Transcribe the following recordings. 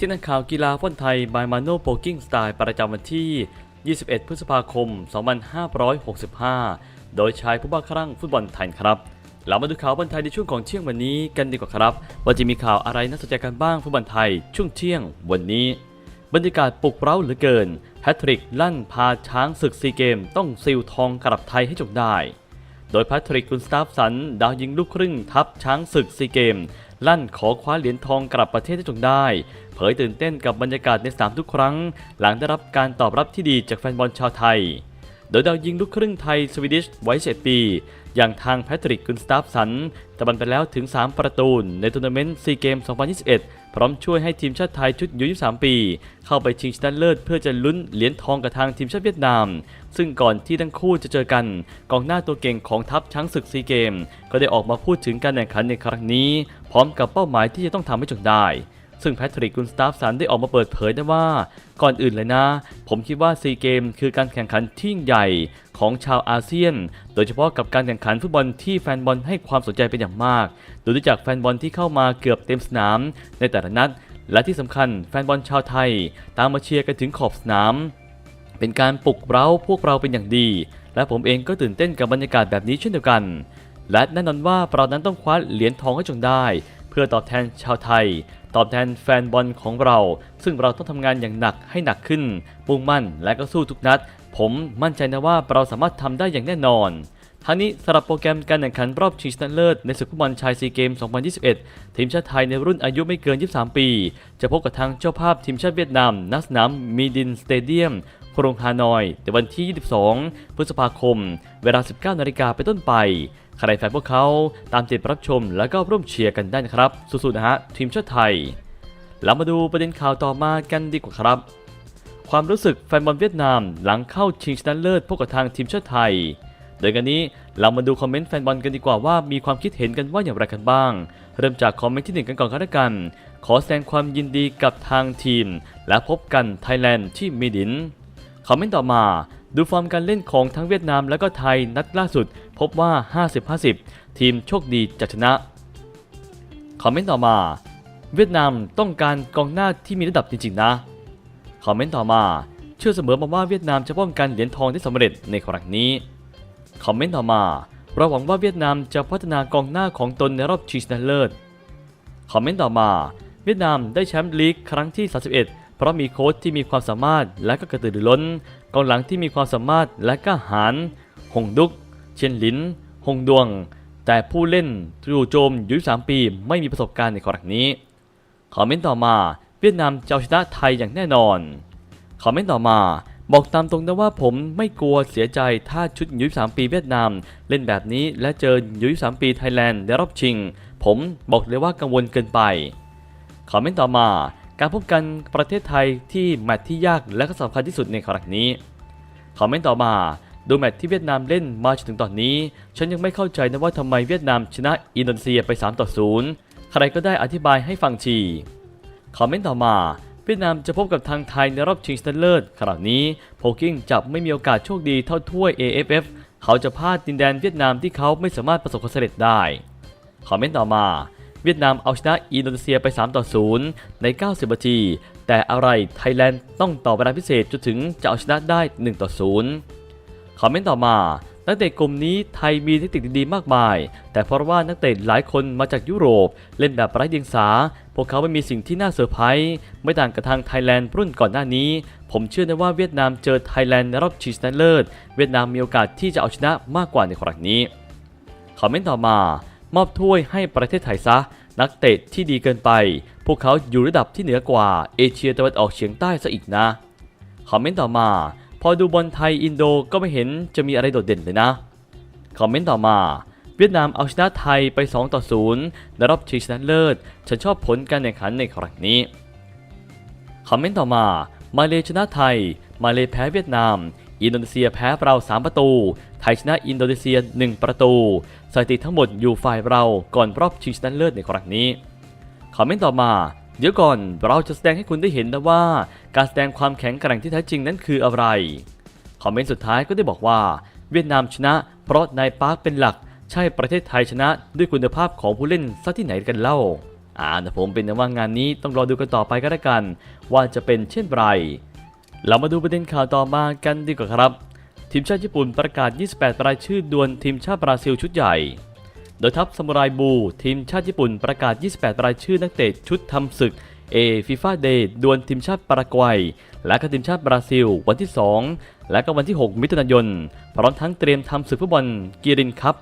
ที่นักข่าวกีฬาฟุตบอลไทยบายมาโนโปกิ้งสไตล์ประจำวันที่ 21 พฤษภาคม 2565 โดยชายผู้บ้าคลั่งฟุตบอลไทยครับ เรามาดูข่าวบอลไทยในช่วงของเที่ยงวันนี้กันดีกว่าครับ ว่าจะมีข่าวอะไรน่าสนใจกันบ้างฟุตบอลไทยช่วงเที่ยงวันนี้ บรรยากาศปลุกเร้าเหลือเกินแพทริกลั่นพาช้างศึกซีเกม ต้องซิลทองกลับไทยให้จงได้ โดยแพทริกกุนสตาฟสัน ดาวยิงลูกครึ่งทัพช้างศึกซีเกม ลั่นขอคว้าเหรียญทองกลับประเทศให้จงได้ เผยตื่นเต้นกับบรรยากาศในสนามทุกครั้ง หลังได้รับการตอบรับที่ดีจากแฟนบอลชาวไทย โดยดาวยิงลูกครึ่งไทยสวีดิชวัย7ปี อย่างทางแพทริกกุนสตาฟสันตะบันไปแล้วถึง 3 ประตูในทัวร์นาเมนต์ซีเกม 2021 พร้อมช่วยให้ทีมชาติไทยชุดยุ23ปี เข้าไปชิงชนะเลิศเพื่อจะลุ้นเหรียญทองกับทางทีมชาติเวียดนาม ซึ่งก่อนที่ทั้งคู่จะเจอกัน กองหน้าตัวเก่งของทัพช้างศึกซีเกม ก็ได้ออกมาพูดถึงการแข่งขันในครั้งนี้ พร้อมกับเป้าหมายที่จะต้องทำให้จงได้ซึ่งแพทริกกุนสตาฟสันได้ออกมาเปิดเผยได้ว่า ก่อนอื่นเลยนะ ผมคิดว่าซีเกมคือการแข่งขันที่ยิ่งใหญ่ ของชาวอาเซียน โดยเฉพาะกับการแข่งขันฟุตบอลที่แฟนบอลให้ความสนใจเป็นอย่างมาก โดยจากแฟนบอลที่เข้ามาเกือบเต็มสนามในแต่ละนัด และที่สำคัญแฟนบอลชาวไทย ตามมาเชียร์กันถึงขอบสนาม เป็นการปลุกเร้าพวกเราเป็นอย่างดี และผมเองก็ตื่นเต้นกับบรรยากาศแบบนี้เช่นเดียวกัน และแน่นอนว่าเรานั้นต้องคว้าเหรียญทองให้จงได้ เพื่อตอบแทนชาวไทย ตอบแทนแฟนบอลของเรา ซึ่งเราต้องทำงานอย่างหนักให้หนักขึ้นมุ่งมั่นและก็สู้ทุกนัด ผมมั่นใจนะว่าเราสามารถทำได้อย่างแน่นอนทั้งนี้สำหรับโปรแกรมการแข่งขันรอบชิงชนะเลิศในศึกฟุตบอลชายซีเกม 2021 ทีมชาติไทยในรุ่นอายุไม่เกิน 23 ปี จะพบกับทางเจ้าภาพทีมชาติเวียดนามณสนามมีดินสเตเดียมกรุงฮานอยในวันที่ 22 พฤษภาคม เวลา 19 นาฬิกาเป็นต้นไป ใครแฟนพวกเขาตามติดรับชมแล้วก็ร่วมเชียร์กันได้นะครับสู้ๆนะฮะทีมชาติไทยเรามาดูประเด็นข่าวต่อมากันดีกว่าครับ ความรู้สึกแฟนบอลเวียดนามหลังเข้าชิงชนะเลิศพบกับทางทีมชาติไทย โดยกันนี้เรามาดูคอมเมนต์แฟนบอลกันดีกว่าว่ามีความคิดเห็นกันว่าอย่างไรกันบ้าง เริ่มจากคอมเมนต์ที่หนึ่งกันก่อนก็แล้วกัน ขอแสดงความยินดีกับทางทีม และพบกันไทยแลนด์ที่มีดิน คอมเมนต์ต่อมาดูฟอร์มการเล่นของทั้งเวียดนามและก็ไทยนัดล่าสุด พบว่า 50-50 ทีมโชคดีจะชนะ คอมเมนต์ต่อมา เวียดนามต้องการกองหน้าที่มีระดับจริงๆนะ คอมเมนต์ต่อมา เชื่อเสมอมาว่าเวียดนามจะป้องกันเหรียญทองได้สำเร็จในครั้งนี้ คอมเมนต์ต่อมา เราหวังว่าเวียดนามจะพัฒนากองหน้าของตนในรอบชิงชนะเลิศ คอมเมนต์ต่อมา เวียดนามได้แชมป์ลีกครั้งที่ 31 เพราะมีโค้ชที่มีความสามารถและก็กระตือรือร้นกองหลังที่มีความสามารถและกล้าหาญหงดุก เชียนหลิน หงดวง แต่ผู้เล่นจู่โจมอายุ3ปีไม่มีประสบการณ์ในครั้งนี้ คอมเมนต์ต่อมาเวียดนามจะเอาชนะไทยอย่างแน่นอน คอมเมนต์ต่อมาบอกตามตรงนะว่าผมไม่กลัวเสียใจถ้าชุดอายุ3ปีเวียดนาม เล่นแบบนี้และเจออายุ3ปีไทยแลนด์ในรอบชิง ผมบอกเลยว่ากังวลเกินไป คอมเมนต์ต่อมา การพบกันประเทศไทยที่แมตช์ที่ยากและก็สำคัญที่สุดในครั้งนี้ คอมเมนต์ต่อมาดูแมตช์ที่เวียดนามเล่นมาจนถึงตอนนี้ ฉันยังไม่เข้าใจนะว่าทำไมเวียดนามชนะอินโดนีเซียไป3ต่อ0ใครก็ได้อธิบายให้ฟังที คอมเมนต์ต่อมาเวียดนามจะพบกับทางไทยในรอบชิงชนะเลิศขณะนี้โพกิ้งจับไม่มีโอกาสโชคดีเท่าถ้วย AFF เขาจะพลาดดินแดนเวียดนามที่เขาไม่สามารถประสบความสำเร็จได้ คอมเมนต์ต่อมา เวียดนามเอาชนะอินโดนีเซียไป 3 ต่อ 0 ใน 90 นาที แต่อะไรไทยแลนด์ต้องต่อเวลาพิเศษจนถึงจะเอาชนะได้ 1 ต่อ 0 คอมเมนต์ต่อมา นักเตะกลุ่มนี้ไทยมีเทคนิคดีๆมากมาย แต่เพราะว่านักเตะหลายคนมาจากยุโรป เล่นแบบไร้เดียงสา พวกเขาไม่มีสิ่งที่น่าเซอร์ไพรส์ไม่ต่างกับทางไทยแลนด์รุ่นก่อนหน้านี้ ผมเชื่อนะว่าเวียดนามเจอไทยแลนด์ในรอบชิงชนะเลิศเวียดนามมีโอกาสที่จะเอาชนะมากกว่าในครั้งนี้คอมเมนต์ต่อมา มอบถ้วยให้ประเทศไทยซะ นักเตะที่ดีเกินไป พวกเขาอยู่ระดับที่เหนือกว่า เอเชียตะวันออกเฉียงใต้ซะอีกนะ คอมเมนต์ต่อมา พอดูบอลไทยอินโดก็ไม่เห็นจะมีอะไรโดดเด่นเลยนะ คอมเมนต์ต่อมา เวียดนามเอาชนะไทยไป 2 ต่อ 0 ในรอบชิงชนะเลิศ ฉันชอบผลการแข่งขันในครั้งนี้ คอมเมนต์ต่อมา มาเลชนะไทย มาเลแพ้เวียดนาม อินโดนีเซียแพ้เรา 3 ประตู ไทยชนะอินโดนีเซีย 1 ประตู สถิติทั้งหมดอยู่ฝ่ายเราก่อนรอบชิงชนะเลิศในครั้งนี้ คอมเมนต์ต่อมา เดี๋ยวก่อนเราจะแสดงให้คุณได้เห็นนะว่า การแสดงความแข็งแกร่งที่แท้จริงนั้นคืออะไร คอมเมนต์สุดท้ายก็ได้บอกว่า เวียดนามชนะ เพราะนายปาร์คเป็นหลัก ใช่ประเทศไทยชนะด้วยคุณภาพของผู้เล่นซะที่ไหนกันเล่าอ่าแต่ผมเป็นนะว่างานนี้ต้องรอดูกันต่อไปก็แล้วกัน ว่าจะเป็นเช่นไร เรามาดูประเด็นข่าวต่อมากันดีกว่าครับ ทีมชาติญี่ปุ่นประกาศ 28 รายชื่อดวลทีมชาติบราซิลชุดใหญ่ โดยทัพซามูไรบู ทีมชาติญี่ปุ่นประกาศ 28 รายชื่อนักเตะชุดทำศึกเอฟีฟ่าเดย์ดวลทีมชาติปารากวัย และก็ทีมชาติบราซิล วันที่ 2 และก็วันที่ 6 มิถุนายน พร้อมทั้งเตรียมทำศึกฟุตบอลกีรินคัพ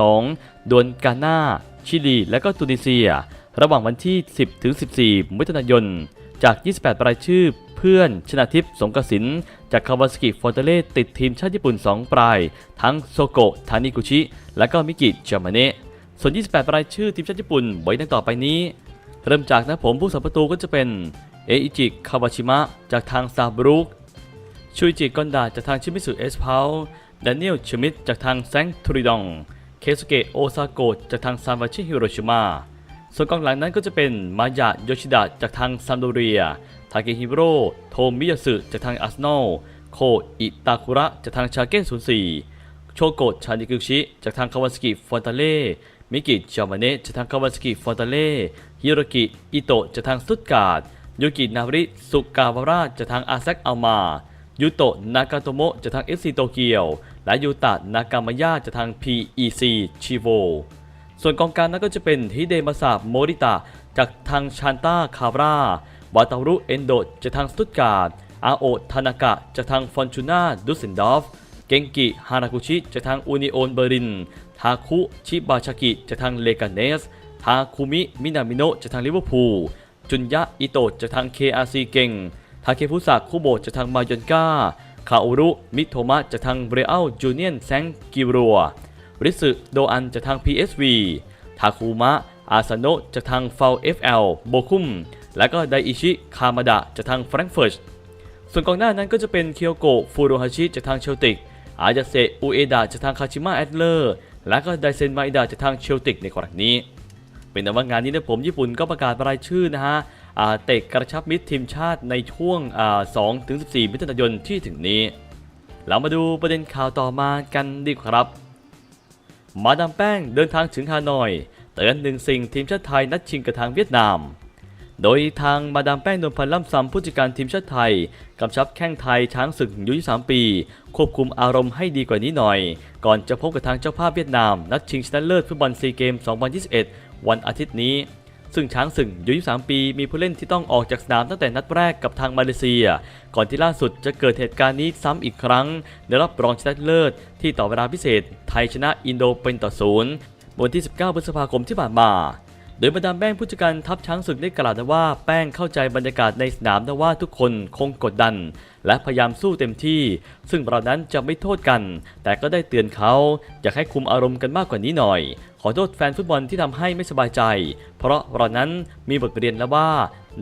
2022 ดวลกาหน้า ชิลี และก็ตูนิเซีย ระหว่างวันที่ 10 ถึง 14 มิถุนายน จาก 28 รายชื่อ พื่อนชนาทิพย์สงกสินจากคาวาสกิฟอร์เตเล่ติดทีมชาติญี่ปุ่น 2 ปลาย ทั้งโซโกะทานิกุชิ และก็มิกิจามาเนะส่วน 28 รายชื่อทีมชาติญี่ปุ่นไว้ดังต่อไปนี้ เริ่มจากนะผมผู้สัมประตูก็จะเป็นเออิจิคาวาชิมะจากทางซาบรุกชุยจิกอนดาจากทางชิมิสุเอสพาวดานิเอลชมิดจากทางแซงทูริดอง เคสุเกะโอซาโกะจากทางซานวาชิฮิโรชิมะส่วนกองหลังนั้นก็จะเป็นมายะโยชิดะจากทางซัมโดเรีย ทาเกฮิโร่โทมิยาสึจากทางอาร์เซนอล โคอิตาคุระจากทางชาเก้น04 โชโกะชานิกุชิจากทางคาวาสกิฟอนตาเล่ มิกิจามาเนะจากทางคาวาสกิฟอนตาเล่ ฮิโรกิ อิโตะจากทางสตุตการ์ดยูกินาริสุกาวาระจากทางอาเซกอัลมายูโตะนากาโตโมะจากทาง FC โตเกียว และยูตะนากามายะจากทาง PEC ชิโวส่วนกองกลางนั้นก็จะเป็นฮิเดมาซาโมริตะจากทางชานตาคาบรา วาตารุเอนโดจากทางสตุตการ์ดอาโอทานากะจากทางฟอนชูน่าดุสเซนดอฟ เกงกิฮานากุชิจากทางอูนิโอนเบอริน ทาคุชิบาชากิจากทางเลกาเนส ทาคุมิมินามิโนะจากทางลิเวอร์พูล จุนยะอิโตะจากทาง KRC เก่ง ทาเคฟุสะคุโบะจากทางมายอนกาคาโอรุ มิโทมะจากทางเบรอัลจูเนียนแซงกิรัว ริสึโดอันจากทาง PSV ทาคุมะอาซาโนะจากทางฟาวเอฟเอลโบคุม และก็ไดอิชิคามาดะจากทางแฟรงก์เฟิร์ตส่วนกองหน้านั้นก็จะเป็นเคียวโกะฟูโรฮาชิจากทางเชลติก อาจาเซอุเอดะจากทางคาชิมะแอดเลอร์ และก็ไดเซนมาอิดะจากทางเชลติกในกรณีนี้ เป็นแต่ว่างานนี้นะผมญี่ปุ่นก็ประกาศรายชื่อนะฮะเตะกระชับมิตรทีมชาติในช่วงอ่า2ถึง14 มิถุนายนที่ถึงนี้ เรามาดูประเด็นข่าวต่อมากันดีกว่าครับ มาดามแป้งเดินทางถึงฮานอยเตือนหนึ่งสิ่งทีมชาติไทยนัดชิงกับทางเวียดนาม โดยทางมาดามแป้งนวลพันธ์ล่ำซำผู้จัดการทีมชาติไทยกำชับแข้งไทยช้างศึกยุ23ปี ควบคุมอารมณ์ให้ดีกว่านี้หน่อย ก่อนจะพบกับทางเจ้าภาพเวียดนาม นัดชิงชนะเลิศฟุตบอลซีเกม 2021 วันอาทิตย์นี้ ซึ่งช้างศึกยุ23ปี มีผู้เล่นที่ต้องออกจากสนามตั้งแต่นัดแรกกับทางมาเลเซีย ก่อนที่ล่าสุดจะเกิดเหตุการณ์นี้ซ้ำอีกครั้งในรอบรองชนะเลิศที่ต่อเวลาพิเศษ ไทยชนะอินโดเป็นต่อศูนย์วันที่ 19 พฤษภาคมที่ผ่านมา ดยมาดาแป้งผู้จัดการทัพช้างศึกได้กล่าวว่าแป้งเข้าใจบรรยากาศในสนามนะว่าทุกคนคงกดดัน และพยายามสู้เต็มที่ ซึ่งเรานั้นจะไม่โทษกัน แต่ก็ได้เตือนเขาอยากให้คุมอารมณ์กันมากกว่านี้หน่อย ขอโทษแฟนฟุตบอลที่ทำให้ไม่สบายใจ เพราะเรานั้นมีบทเรียนแล้วว่า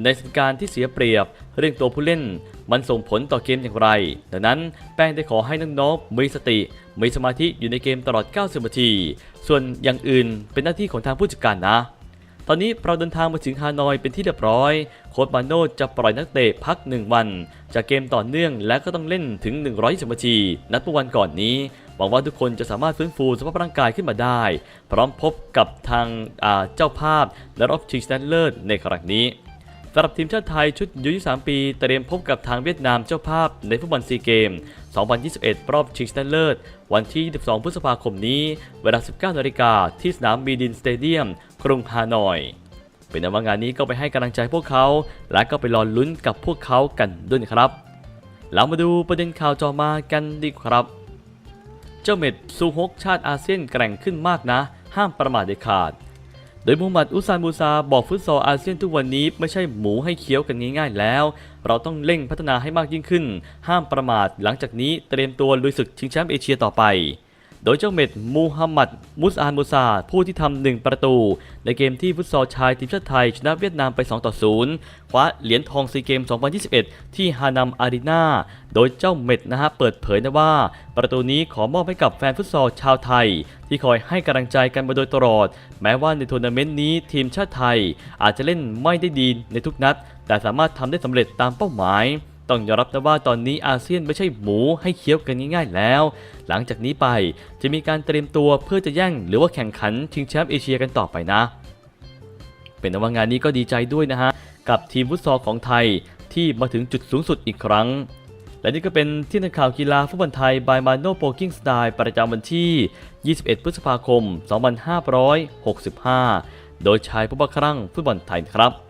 ในสถานการณ์ที่เสียเปรียบ เรื่องตัวผู้เล่น มันส่งผลต่อเกมอย่างไร ดังนั้นแป้งได้ขอให้น้องๆมีสติมีสมาธิอยู่ในเกมตลอด 90 นาที ส่วนอย่างอื่นเป็นหน้าที่ของทางผู้จัดการนะ ตอนนี้เราเดินทางมาถึงฮานอยเป็นที่เรียบร้อย โค้ชบาโนจะปล่อยนักเตะพัก 1 วัน จากเกมต่อเนื่องและก็ต้องเล่นถึง 120นาที นัดเมื่อวันก่อนนี้หวังว่าทุกคนจะสามารถฟื้นฟูสภาพร่างกายขึ้นมาได้ พร้อมพบกับทางเจ้าภาพและรอบชิงชนะเลิศในครั้งนี้ สำหรับทีมชาติไทยชุดยุ23ปี เตรียมพบกับทางเวียดนามเจ้าภาพในฟุตบอลซีเกม 2021 รอบชิงชนะเลิศ วันที่22พฤษภาคมนี้ เวลา 19นาฬิกาที่สนามบีดินสเตเดียม กรุงฮานอย เป็นนว่างานนี้ก็ไปให้กำลังใจพวกเขา และก็ไปรอลุ้นกับพวกเขากันด้วยครับเรามาดูประเด็นข่าวจอมากันดีกว่าครับ เจ้าเม็ดซูฮกชาติอาเซียนแกร่งขึ้นมากนะ ห้ามประมาทเด็ดขาด โดยมูฮัมหมัดอุซานมูซาบอกฟุตซอลอาเซียนทุกวันนี้ไม่ใช่หมูให้เคี้ยวกันง่ายๆแล้ว เราต้องเร่งพัฒนาให้มากยิ่งขึ้น ห้ามประมาทหลังจากนี้เตรียมตัวลุยศึกชิงแชมป์เอเชียต่อไป โดยเจ้าเม็ดมูฮัมหมัด มุสอานมูซา ผู้ที่ทำหนึ่งประตู ในเกมที่ฟุตซอลชายทีมชาติไทย ชนะเวียดนามไป 2 ต่อ 0 คว้าเหรียญทองซีเกม 2021 ที่ฮานัมอารีนาโดยเจ้าเม็ดนะฮะเปิดเผยนะว่า ประตูนี้ขอมอบให้กับแฟนฟุตซอลชาวไทย ที่คอยให้กำลังใจกันมาโดยตลอด แม้ว่าในทัวร์นาเมนต์นี้ทีมชาติไทย อาจจะเล่นไม่ได้ดีในทุกนัด แต่สามารถทำได้สำเร็จตามเป้าหมาย ต้องยอมรับนะว่าตอนนี้อาเซียนไม่ใช่หมูให้เคี้ยวกันง่ายๆแล้ว หลังจากนี้ไปจะมีการเตรียมตัวเพื่อจะแย่งหรือว่าแข่งขันชิงแชมป์เอเชียกันต่อไปนะ เป็นว่างานนี้ก็ดีใจด้วยนะฮะ กับทีมฟุตซอลของไทยที่มาถึงจุดสูงสุดอีกครั้ง และนี่ก็เป็นที่นักข่าวกีฬาฟุตบอลไทย by Mano p o k i n g Style ประจำวันที่ 21 พฤษภาคม 2565 โดยชายผู้บังครั่งฟุตบอลไทยครับ